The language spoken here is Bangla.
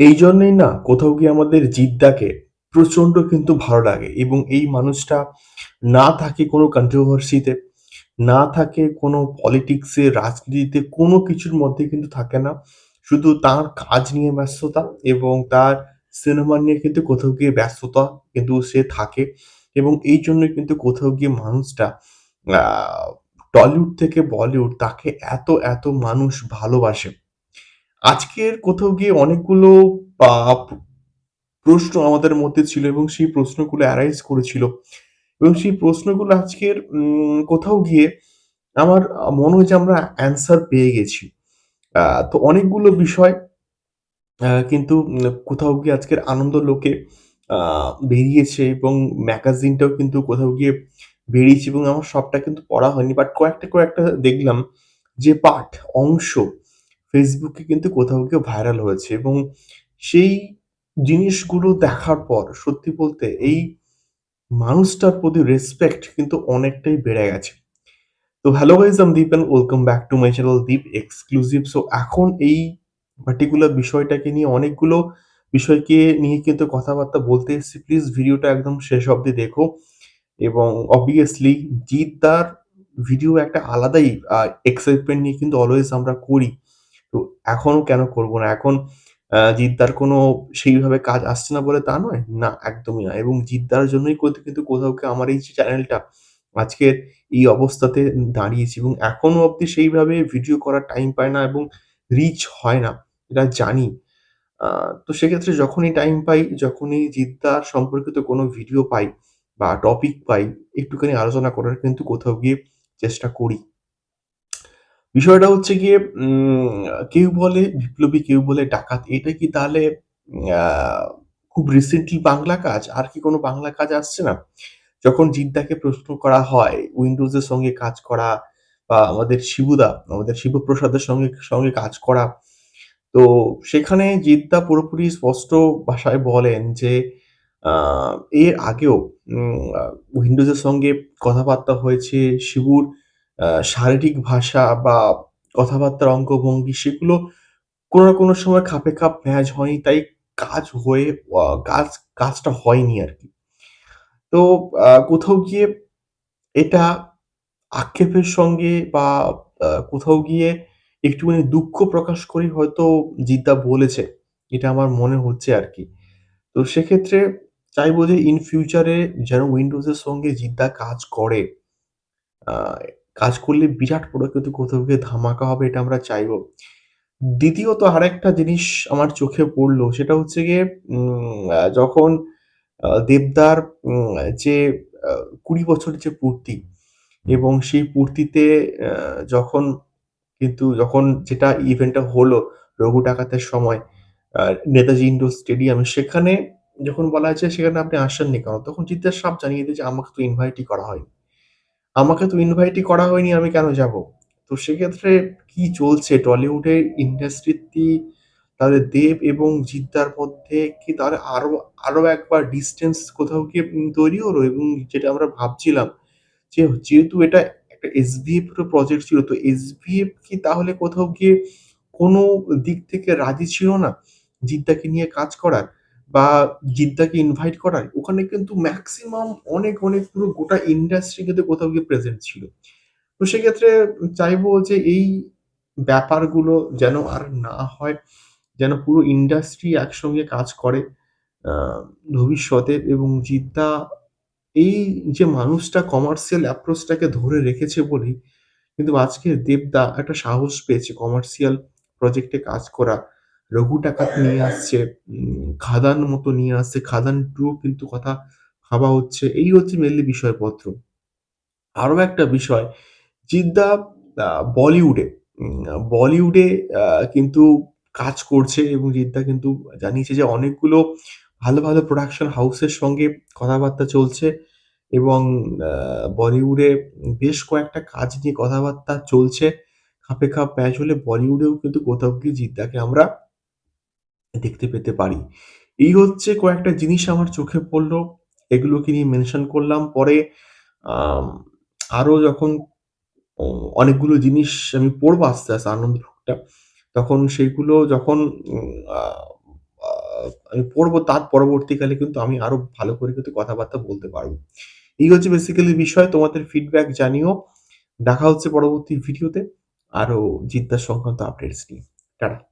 এই জন্যই না কোথাও গিয়ে আমাদের জিদ্দাকে প্রচণ্ড কিন্তু ভালো লাগে এবং এই মানুষটা না থাকে কোনো কন্ট্রোভার্সিতে, না থাকে কোনো পলিটিক্সে, রাজনীতিতে কোনো কিছুর মধ্যে কিন্তু থাকে না। শুধু তার কাজ নিয়ে ব্যস্ততা এবং তার সিনেমা নিয়ে কিন্তু কোথাও গিয়ে ব্যস্ততা কিন্তু সে থাকে এবং এই জন্য কিন্তু কোথাও গিয়ে মানুষটা টলিউড থেকে বলিউড তাকে এত, এত মানুষ ভালোবাসে। আজকের কোথাও গিয়ে অনেকগুলো আ প্রশ্ন আমাদের মধ্যে ছিল এবং সেই প্রশ্নগুলো অ্যারাইজ করেছিল এবং সেই প্রশ্নগুলো আজকের কোথাও গিয়ে আমার মনে হয় যে আমরা অ্যান্সার পেয়ে গেছি। তো অনেকগুলো বিষয় কিন্তু কোথাও গিয়ে আজকের আনন্দ লোকে বেরিয়েছে এবং ম্যাগাজিনটাও কিন্তু কোথাও গিয়ে বেরিয়েছে এবং আমার সবটা কিন্তু পড়া হয়নি। বাট কয়েকটা, কয়েকটা দেখলাম যে পাঠ অংশ ফেসবুকে কিন্তু কোথাও গিয়ে ভাইরাল হয়েছে এবং সেই জিনিসগুলো দেখার পর সত্যি বলতে এই মানুষটার প্রতি রেসপেক্ট কিন্তু অনেকটাই বেড়ে গেছে। তো hello guys I am Deep and welcome back to my channel Deep exclusive. So এখন এই পার্টিকুলার বিষয়টাকে নিয়ে অনেকগুলো বিষয়কে নিয়ে কিন্তু কথাবার্তা বলতে এসেছি। প্লিজ ভিডিওটা একদম শেষ অবধি দেখো এবং অবভিয়াসলি জিৎ দার ভিডিও একটা আলাদাই এক্সাইটমেন্ট নিয়ে কিন্তু অলওয়েজ আমরা করি। তো এখনও কেন করব না? এখন জিদ্দার কোনো সেইভাবে কাজ আসছে না বলে তা নয়। না, একদমই না। এবং জিদ্দার জন্যই কিন্তু কিন্তু কোথাও আমার এই চ্যানেলটা আজকের এই অবস্থাতে দাঁড়িয়েছি এবং এখনও অব্দি সেইভাবে ভিডিও করার টাইম পায় না এবং রিচ হয় না। এটা জানি। তো সেক্ষেত্রে যখনই টাইম পাই, যখনই জিদ্দার সম্পর্কিত কোনো ভিডিও পাই বা টপিক পাই, একটুখানি আলোচনা করার কিন্তু কোথাও গিয়ে চেষ্টা করি। বিষয়টা হচ্ছে গিয়ে কেউ বলে বিপ্লবী, কেউ বলে ডাকাত। এটা কি তাহলে খুব রিসেন্টলি বাংলা কাজ? আর কি কোনো বাংলা কাজ আসছে না? যখন জিদ্দাকে প্রশ্ন করা হয় উইন্ডোজ এর সঙ্গে কাজ করা বা আমাদের শিবুদা, আমাদের শিবপ্রসাদের সঙ্গে সঙ্গে কাজ করা। তো সেখানে জিদ্দা পুরোপুরি স্পষ্ট ভাষায় বলেন যে এর আগেও উইন্ডোজের সঙ্গে কথাবার্তা হয়েছে। শিবুর শারীরিক ভাষা বা কথাবার্তার অঙ্গভঙ্গি সেগুলো কোনো না কোনো সময় খাপে খাপ ম্যাচ হয়নি। তাই কাজ হয়ে কাজ, কাজটা হয়নি আর কি তো কোথাও গিয়ে এটা আক্ষেপের সঙ্গে বা কোথাও গিয়ে একটুখানি দুঃখ প্রকাশ করেই হয়তো জিদ্দা বলেছে। এটা আমার মনে হচ্ছে আর কি তো সেক্ষেত্রে চাইব যে ইন ফিউচারে যেন উইন্ডোজের সঙ্গে জিদ্দা কাজ করে। কাজ করলে বিরাট বড় কিন্তু কোথাও গিয়ে ধামাকা হবে, এটা আমরা চাইব। দ্বিতীয়ত আরেকটা জিনিস আমার চোখে পড়ল, সেটা হচ্ছে গিয়ে যখন দেবদার যে কুড়ি ২০ বছরের যে পূর্তি এবং সেই পূর্তিতে যখন কিন্তু যখন যেটা ইভেন্টটা হলো রঘু ডাকাতের সময় নেতাজি ইন্ডোর স্টেডিয়ামে সেখানে যখন বলা হয়েছে, সেখানে আপনি আসেননি কেন? তখন জিদ্দার সাপ জানিয়ে দিয়েছে, আমাকে তো ইনভাইটই করা হয়নি। আমাকে তো ইনভাইটই করা হয়নি, আমি কেন যাব? তো সেক্ষেত্রে কি চলছে টলিউডের ইন্ডাস্ট্রিতে তাহলে দেব এবং জিদ্দার মধ্যে কি তাহলে আরও আরও একবার ডিসট্যান্স কোথাও গিয়ে তৈরি হলো? এবং যেটা আমরা ভাবছিলাম যে যেহেতু এটা একটা এসভিএফ প্রজেক্ট ছিল, তো এসভিএফ কি তাহলে কোথাও গিয়ে কোনো দিক থেকে রাজি ছিল না জিদ্দাকে নিয়ে কাজ করার? বা জিদ্দাকে ইনভাইট করার? ওখানে কিন্তু ম্যাক্সিমাম অনেক, অনেক পুরো গোটা ইন্ডাস্ট্রি কিন্তু কোথাও গিয়ে প্রেজেন্ট ছিল। তো সেক্ষেত্রে চাইব যে এই ব্যাপারগুলো যেন আর না হয়। যেন পুরো ইন্ডাস্ট্রি একসঙ্গে কাজ করে ভবিষ্যতে এবং জিদ্দা এই যে মানুষটা কমার্শিয়াল অ্যাপ্রোচ টাকে ধরে রেখেছে বলেই কিন্তু আজকে দেবদা একটা সাহস পেয়েছে কমার্শিয়াল প্রজেক্টে কাজ করা। রঘু ডাকাত নিয়ে আসছে, খাদান মতো নিয়ে আসছে। খাদান টু কিন্তু কথা ভাবা হচ্ছে। এই হচ্ছে মেনলি বিষয়পত্র। আরও একটা বিষয়, জিদ্দা বলিউডে বলিউডে কিন্তু কাজ করছে এবং জিদ্দা কিন্তু জানিয়েছে যে অনেকগুলো ভালো, ভালো প্রোডাকশন হাউসের সঙ্গে কথাবার্তা চলছে এবং বলিউডে বেশ কয়েকটা কাজ নিয়ে কথাবার্তা চলছে। খাপে খাপ ম্যাচ হলে বলিউডেও কিন্তু কোথাও গিয়ে জিদ্দাকে আমরা দেখতে পেতে পারি। এই হচ্ছে কয়েকটা জিনিস আমার চোখে পড়ল। এগুলোকে নিয়ে মেনশন করলাম। পরে আম আরও যখন অনেকগুলো জিনিস আমি পড়ব আস্তে, আস্তে আনন্দভোগটা। তখন সেগুলো যখন আমি পড়ব তার পরবর্তীকালে কিন্তু আমি আরও ভালো করে কিন্তু কথাবার্তা বলতে পারব। এই হচ্ছে বেসিক্যালি বিষয়। তোমাদের ফিডব্যাক জানিও। দেখা হচ্ছে পরবর্তী ভিডিওতে আরও জিদ্দার সংক্রান্ত আপডেটস নিয়ে। টাটা।